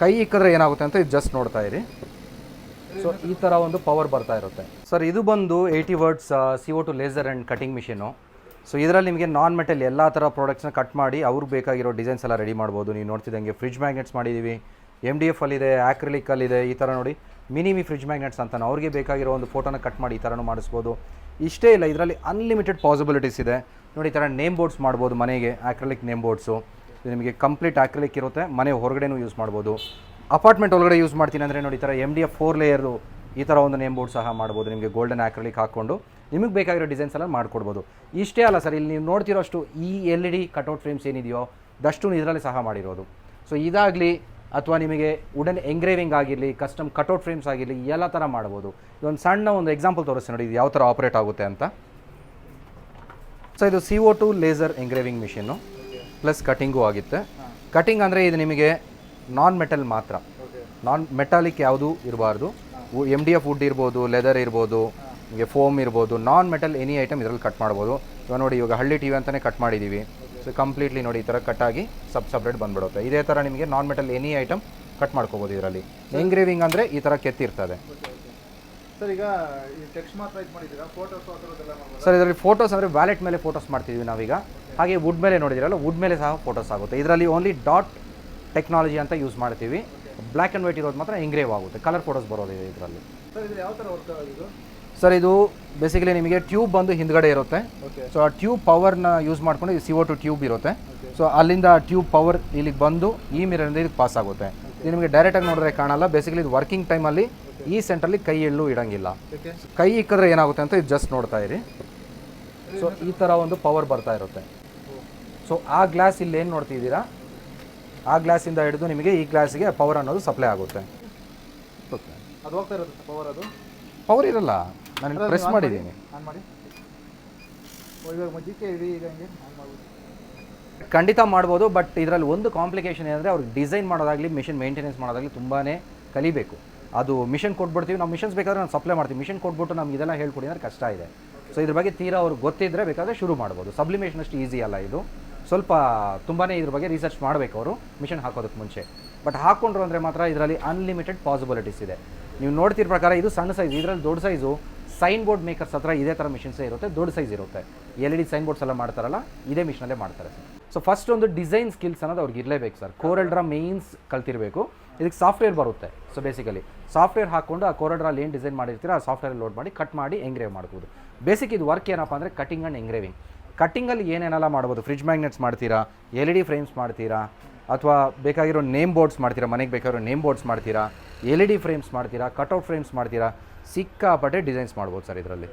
ಕೈ ಇಕ್ಕಿದ್ರೆ ಏನಾಗುತ್ತೆ ಅಂತ ಇದು ಜಸ್ಟ್ ನೋಡ್ತಾ ಇರಿ. ಸೊ ಈ ಥರ ಒಂದು ಪವರ್ ಬರ್ತಾ ಇರುತ್ತೆ. ಸರ್ ಇದು ಬಂದು eighty watts C O two laser and cutting machine so ಇದರಲ್ಲಿ ನಿಮಗೆ ನಾನ್ ಮೆಟಲ್ ಎಲ್ಲ ಥರ ಪ್ರಾಡಕ್ಟ್ಸ್ನ ಕಟ್ ಮಾಡಿ ಅವ್ರಿಗೆ ಬೇಕಾಗಿರೋ ಡಿಸೈನ್ಸ್ ಎಲ್ಲ ರೆಡಿ ಮಾಡ್ಬೋದು. ನೀವು ನೋಡ್ತಿದ್ದಂಗೆ ಫ್ರಿಜ್ ಮ್ಯಾಗ್ನೆಟ್ಸ್ ಮಾಡಿದ್ದೀವಿ ಎಂ ಡಿ ಎಫ್ ಅಲ್ಲಿದೆ ಇದೆ ಈ ಥರ ನೋಡಿ. ಮಿನಿಮಿ ಫ್ರಿಜ್ ಮ್ಯಾಗ್ನೆಟ್ಸ್ ಅಂತ ಅವ್ರಿಗೆ ಬೇಕಾಗಿರೋ ಒಂದು ಫೋಟೋನ ಕಟ್ ಮಾಡಿ ಈ ಥರನೂ ಮಾಡಿಸ್ಬೋದು. ಇಷ್ಟೇ ಇಲ್ಲ, ಇದರಲ್ಲಿ ಅನ್ಲಿಮಿಟೆಡ್ ಪಾಸಿಬಿಲಿಟೀಸ್ ಇದೆ. ನೋಡಿ, ಈ ಥರ ನೇಮ್ ಬೋರ್ಡ್ಸ್ ಮಾಡ್ಬೋದು ಮನೆಗೆ ಆಕ್ರಿಲಿಕ್ ನೇಮ್ ಬೋರ್ಡ್ಸು ನಿಮಗೆ ಕಂಪ್ಲೀಟ್ ಆಕ್ರಿಲಿಕ್ ಇರುತ್ತೆ, ಮನೆ ಹೊರಗಡೆನೂ ಯೂಸ್ ಮಾಡ್ಬೋದು. ಅಪಾರ್ಟ್ಮೆಂಟ್ ಒಳಗಡೆ ಯೂಸ್ ಮಾಡ್ತೀನಿ ಅಂದರೆ ನೋಡಿ ಈ ಥರ ಎಂ ಡಿ ಎಫ್ ಫೋರ್ ಲೇಯರ್ದು ಈ ಥರ ಒಂದು ನೇಮ್ ಬೋರ್ಡ್ ಸಹ ಮಾಡ್ಬೋದು, ನಿಮಗೆ ಗೋಲ್ಡನ್ ಆಕ್ರಿಲಿಕ್ ಹಾಕ್ಕೊಂಡು. ನಿಮಗೆ ಬೇಕಾಗಿರೋ ಡಿಸೈನ್ಸ್ ಎಲ್ಲ ಮಾಡ್ಕೊಡ್ಬೋದು. ಇಷ್ಟೇ ಅಲ್ಲ ಸರ್, ಇಲ್ಲಿ ನೀವು ನೋಡ್ತಿರೋಷ್ಟು ಈ L E D cutout frames ಏನಿದೆಯೋ ದಷ್ಟು ಇದರಲ್ಲಿ ಸಹ ಮಾಡಿರೋದು. ಸೊ ಇದಾಗಲಿ ಅಥವಾ ನಿಮಗೆ ವುಡನ್ ಎಂಗ್ರೇವಿಂಗ್ ಆಗಿರಲಿ ಕಸ್ಟಮ್ ಕಟೌಟ್ ಫ್ರೇಮ್ಸ್ ಆಗಿರಲಿ ಎಲ್ಲ ಥರ ಮಾಡ್ಬೋದು. ಇದೊಂದು ಸಣ್ಣ ಒಂದು ಎಕ್ಸಾಂಪಲ್ ತೋರಿಸ್ತೀನಿ ನೋಡಿ, ಇದು ಯಾವ ಥರ ಆಪ್ರೇಟ್ ಆಗುತ್ತೆ ಅಂತ. ಸೊ ಇದು C O two laser engraving machine plus cutting ಆಗಿತ್ತು. ಕಟಿಂಗ್ ಅಂದರೆ ಇದು ನಿಮಗೆ ನಾನ್ ಮೆಟಲ್ ಮಾತ್ರ. ನಾನ್ ಮೆಟಾಲಿಕ್ ಯಾವುದೂ ಇರಬಾರ್ದು. ಎಂ ಡಿ ಎಫ್ ವುಡ್ ಇರ್ಬೋದು ಲೆದರ್ ಇರ್ಬೋದು ನಿಮಗೆ ಫೋಮ್ ಇರ್ಬೋದು ನಾನ್ ಮೆಟಲ್ ಎನಿ ಐಟಮ್ ಇದರಲ್ಲಿ ಕಟ್ ಮಾಡ್ಬೋದು. ಇವಾಗ ನೋಡಿ ಇವಾಗ ಹಳ್ಳಿ ಟಿ ವಿ ಅಂತಲೇ ಕಟ್ ಮಾಡಿದ್ದೀವಿ ಸೊ ಕಂಪ್ಲೀಟ್ಲಿ ನೋಡಿ ಈ ಥರ ಕಟ್ ಆಗಿ ಸಬ್ ಸಪ್ರೇಟ್ ಬಂದುಬಿಡುತ್ತೆ. ಇದೇ ಥರ ನಿಮಗೆ non metal any item cut ಮಾಡ್ಕೋಬೋದು ಇದರಲ್ಲಿ. ಎಂಗ್ರೇವಿಂಗ್ ಅಂದರೆ ಈ ಥರ ಕೆತ್ತಿರ್ತದೆ. ಸರ್ ಈಗ ಈ ಟೆಕ್ಸ್ಟ್ ಮಾತ್ರ ಇದು ಮಾಡಿದ್ದೀರಾ? ಫೋಟೋಸ್ ಮಾಡ್ಬೋದಾ? ಸರ್ ಇದರಲ್ಲಿ ಫೋಟೋಸ್ ಅಂದರೆ ವ್ಯಾಲೆಟ್ ಮೇಲೆ ಫೋಟೋಸ್ ಮಾಡ್ತಿದ್ವಿ ನಾವೀಗ. ಹಾಗೆ ವುಡ್ ಮೇಲೆ ನೋಡಿದಿರಲ್ಲ ವುಡ್ ಮೇಲೆ ಸಹ ಫೋಟೋಸ್ ಆಗುತ್ತೆ. ಇದರಲ್ಲಿ ಓನ್ಲಿ ಡಾಟ್ ಟೆಕ್ನಾಲಜಿ ಅಂತ ಯೂಸ್ ಮಾಡ್ತೀವಿ. ಬ್ಲ್ಯಾಕ್ ಆ್ಯಂಡ್ ವೈಟ್ ಇರೋದು ಮಾತ್ರ ಎಂಗ್ರೇವ್ ಆಗುತ್ತೆ. ಕಲರ್ ಫೋಟೋಸ್ ಬರೋದಿದೆ ಇದರಲ್ಲಿ. ಸರ್ ಇದು ಯಾವ ಥರ ವರ್ಕ್ ಆಗೋದು ಸರ್ ಇದು ಬೇಸಿಕಲಿ ನಿಮಗೆ ಟ್ಯೂಬ್ ಬಂದು ಹಿಂದ್ಗಡೆ ಇರುತ್ತೆ. ಸೊ ಆ ಟ್ಯೂಬ್ ಪವರ್ನ ಯೂಸ್ ಮಾಡ್ಕೊಂಡು ಸಿ ಒ ಟು ಟ್ಯೂಬ್ ಇರುತ್ತೆ. ಸೊ ಅಲ್ಲಿಂದ ಟ್ಯೂಬ್ ಪವರ್ ಇಲ್ಲಿಗೆ ಬಂದು ಈ ಮಿರರಿಂದ ಇದಕ್ಕೆ ಪಾಸ್ ಆಗುತ್ತೆ. ಇದು ನಿಮಗೆ ಡೈರೆಕ್ಟಾಗಿ ನೋಡಿದ್ರೆ ಕಾಣಲ್ಲ. ಬೇಸಿಕಲಿ ಇದು ವರ್ಕಿಂಗ್ ಟೈಮಲ್ಲಿ ಈ ಸೆಂಟ್ರಲ್ಲಿ ಕೈ ಎಳ್ಳು ಇಡಂಗಿಲ್ಲ. ಕೈ ಇಕ್ಕಿದ್ರೆ ಏನಾಗುತ್ತೆ ಅಂತ ಇದು ಜಸ್ಟ್ ನೋಡ್ತಾ ಇರಿ. ಸೊ ಈ ಥರ ಒಂದು ಪವರ್ ಬರ್ತಾ ಇರುತ್ತೆ. ಸೊ ಆ ಗ್ಲಾಸ್ ಇಲ್ಲಿ ಏನು ನೋಡ್ತಿದ್ದೀರಾ? ಆ ಗ್ಲಾಸಿಂದ ಹಿಡಿದು ನಿಮಗೆ ಈ ಗ್ಲಾಸಿಗೆ ಪವರ್ ಅನ್ನೋದು ಸಪ್ಲೈ ಆಗುತ್ತೆ. ಅದು ಹೋಗ್ತಾ ಇರುತ್ತೆ ಪವರ್ ಅದು? ಪವರ್ ಇರಲ್ಲ. ನಾನು ಪ್ರೆಸ್. ಮಾಡಿದ್ದೀನಿ. ಆನ್ ಮಾಡಿ. ಈಗ ಹಂಗೆ ಖಂಡಿತ ಮಾಡ್ಬೋದು ಬಟ್ ಇದರಲ್ಲಿ ಒಂದು ಕಾಂಪ್ಲಿಕೇಶನ್ ಏನಂದರೆ ಅವ್ರಿಗೆ ಡಿಸೈನ್ ಮಾಡೋದಾಗಲಿ ಮಿಷಿನ್ ಮೇಂಟೆನೆನ್ಸ್ ಮಾಡೋದಾಗಲಿ ತುಂಬಾ ಕಲಿಬೇಕು. ಅದು ಮಿಷನ್ ಕೊಟ್ಬಿಡ್ತೀವಿ ನಾವು ಮಿಷನ್ಸ್ ಬೇಕಾದ್ರೆ ನಾವು ಸಪ್ಲೈ ಮಾಡ್ತೀವಿ. ಮಿಷನ್ ಕೊಟ್ಬಿಟ್ಟು ನಮ್ಗೆ ಇದೆಲ್ಲ ಹೇಳ್ಕೊಡಿ ಅಂದರೆ ಕಷ್ಟ ಇದೆ. ಸೊ ಇದ್ರ ಬಗ್ಗೆ ತೀರಾ ಅವ್ರಿಗೆ ಗೊತ್ತಿದ್ದರೆ ಬೇಕಾದರೆ ಶುರು ಮಾಡ್ಬೋದು. ಸಬ್ಲಿಮೇಷನ್ ಅಷ್ಟು ಈಸಿ ಅಲ್ಲ ಇದು. ಸ್ವಲ್ಪ ತುಂಬಾ ಇದ್ರ ಬಗ್ಗೆ ರಿಸರ್ಚ್ ಮಾಡಬೇಕು ಅವರು. ಮಿಷನ್ ಹಾಕೋದಕ್ಕೆ ಮುಂಚೆ. ಬಟ್ ಹಾಕ್ಕೊಂಡ್ರು ಅಂದರೆ ಮಾತ್ರ ಇದರಲ್ಲಿ ಅನ್ಲಿಮಿಟೆಡ್ ಪಾಸಿಬಿಲಿಟೀಸ್ ಇದೆ. ನೀವು ನೋಡ್ತಿರೋ ಪ್ರಕಾರ ಇದು ಸಣ್ಣ ಸೈಜ್ ಇದರಲ್ಲಿ ದೊಡ್ಡ ಸೈಜು ಸೈನ್ ಬೋರ್ಡ್ ಮೇಕರ್ಸ್ ಹತ್ರ ಇದೇ ಥರ ಮಿಷನ್ಸೇ ಇರುತ್ತೆ. ದೊಡ್ಡ ಸೈಜ್ ಇರುತ್ತೆ. L E D sign boards ಎಲ್ಲ ಮಾಡ್ತಾರಲ್ಲ, ಇದೇ ಮಿಷನಲ್ಲೇ ಮಾಡ್ತಾರೆ ಸರ್ ಸೊ ಫಸ್ಟ್ ಒಂದು ಡಿಸೈನ್ ಸ್ಕಿಲ್ಸ್ ಅನ್ನೋದು ಅವ್ರಿಗೆ ಇರಲೇಬೇಕು ಸರ್ ಕೋರಲ್ಡ್ರಾ ಮೇನ್ಸ್ ಕಲ್ತಿರಬೇಕು. ಇದಕ್ಕೆ ಸಾಫ್ಟ್ವೇರ್ ಬರುತ್ತೆ. ಸೊ ಬೇಸಿಕಲಿ ಸಾಫ್ಟ್ವೇರ್ ಹಾಕ್ಕೊಂಡು ಆ ಕೊರಡ್ರಲ್ಲಿ ಏನು ಡಿಸೈನ್ ಮಾಡಿರ್ತೀರಾ ಆ ಸಾಫ್ಟ್ವೇರ್ ಲೋಡ್ ಮಾಡಿ ಕಟ್ ಮಾಡಿ ಎಂಗ್ರೇವ್ ಮಾಡ್ಬೋದು. ಬೇಸಿಕ್ ಇದು ವರ್ಕ್ ಏನಪ್ಪ ಅಂದರೆ ಕಟಿಂಗ್ ಆ್ಯಂಡ್ ಎಂಗ್ರೇವಿಂಗ್ ಕಟ್ಟಿಂಗಲ್ಲಿ ಏನೇನೆಲ್ಲ ಮಾಡ್ಬೋದು? ಫ್ರಿಜ್ ಮ್ಯಾಗ್ನೆಟ್ಸ್ ಮಾಡ್ತೀರಾ? ಎಲ್ ಇ ಡಿ ಫ್ರೇಮ್ಸ್ ಮಾಡ್ತೀರಾ? ಅಥವಾ ಬೇಕಾಗಿರೋ ನೇಮ್ ಬೋರ್ಡ್ಸ್ ಮಾಡ್ತೀರಾ? ಮನೆಗೆ ಬೇಕಾಗಿರೋ ನೇಮ್ ಬೋರ್ಡ್ಸ್ ಮಾಡ್ತೀರಾ? ಎಲ್ ಇ ಡಿ ಫ್ರೇಮ್ಸ್ ಮಾಡ್ತೀರಾ? ಕಟ್ಔಟ್ ಫ್ರೇಮ್ಸ್ ಮಾಡ್ತೀರಾ? ಸಿಕ್ಕಾಪಟ್ಟೆ ಡಿಸೈನ್ಸ್ ಮಾಡ್ಬೋದು ಸರ್ ಇದರಲ್ಲಿ.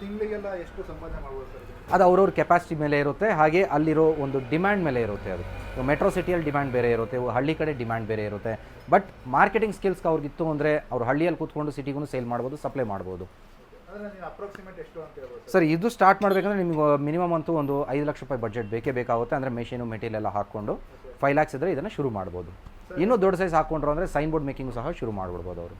ತಿಂಗಳಿಗೆಲ್ಲ ಎಷ್ಟು ಸಂಪಾದನೆ ಮಾಡ್ಬೋದು ಸರ್ ಅದು ಅವ್ರವ್ರ ಕೆಪಾಸಿಟಿ ಮೇಲೆ ಇರುತ್ತೆ. ಹಾಗೆ ಅಲ್ಲಿರೋ ಒಂದು ಡಿಮ್ಯಾಂಡ್ ಮೇಲೆ ಇರುತ್ತೆ ಅದು. ಮೆಟ್ರೋ ಸಿಟಿಯಲ್ಲಿ ಡಿಮ್ಯಾಂಡ್ ಬೇರೆ ಇರುತ್ತೆ ಹಳ್ಳಿ ಕಡೆ ಡಿಮ್ಯಾಂಡ್ ಬೇರೆ ಇರುತ್ತೆ. ಬಟ್ ಮಾರ್ಕೆಟಿಂಗ್ ಸ್ಕಿಲ್ಸ್ ಅವ್ರಿಗಿತ್ತು ಅಂದರೆ ಅವ್ರು ಹಳ್ಳಿಯಲ್ಲಿ ಕೂತ್ಕೊಂಡು ಸಿಟಿಗೂ ಸೇಲ್ ಮಾಡ್ಬೋದು ಸಪ್ಲೈ ಮಾಡ್ಬೋದು. ಸರ್? ಇದು ಸ್ಟಾರ್ಟ್ ಮಾಡಬೇಕಂದ್ರೆ ನಿಮಗೆ ಮಿನಿಮಮ್ ಅಂತೂ ಒಂದು ಐದು ಲಕ್ಷ ರೂಪಾಯಿ ಬಜೆಟ್ ಬೇಕೇ ಬೇಕಾಗುತ್ತೆ. ಅಂದರೆ ಮೆಷಿನು ಮೆಟೀರಿಯಲ್ ಎಲ್ಲ ಹಾಕ್ಕೊಂಡು ಫೈವ್ ಲ್ಯಾಕ್ಸ್ ಇದ್ದರೆ ಇದನ್ನು ಶುರು ಮಾಡ್ಬೋದು. ಇನ್ನೂ ದೊಡ್ಡ ಸೈಜ್ ಹಾಕ್ಕೊಂಡ್ರು ಅಂದರೆ ಸೈನ್ ಬೋರ್ಡ್ ಮೇಕಿಂಗ್ ಸಹ ಶುರು ಮಾಡ್ಬಿಡ್ಬೋದು ಅವರು.